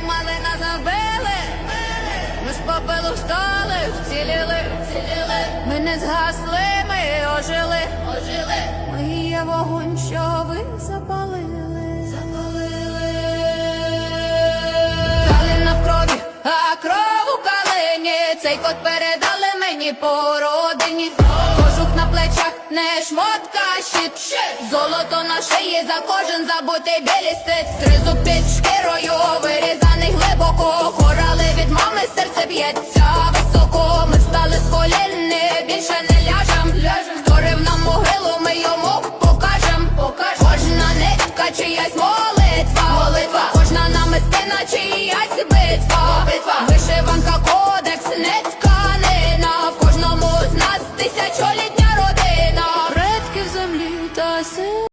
мали нас забили, ми з попелу встали, вціліли, вціліли. Ми не згасли, ми ожили, ожили. Ми є вогонь, що ви запалили, запалили. Калина в крові, а кров у калині. Цей кот передали мені по родині. Кожух на плечах, не шмотка, щит. Золото на шиї за кожен забутий білістит. Тризуб під шкірою, б'ється високо, ми стали з колін, більше не ляжем. Хто рив нам могилу, ми йому покажем. Кожна нитка, чиясь молитва, молитва, кожна намистина, чиясь битва. битва Вишиванка, кодекс, не тканина. В кожному з нас тисячолітня родина. Предки в землі та сил.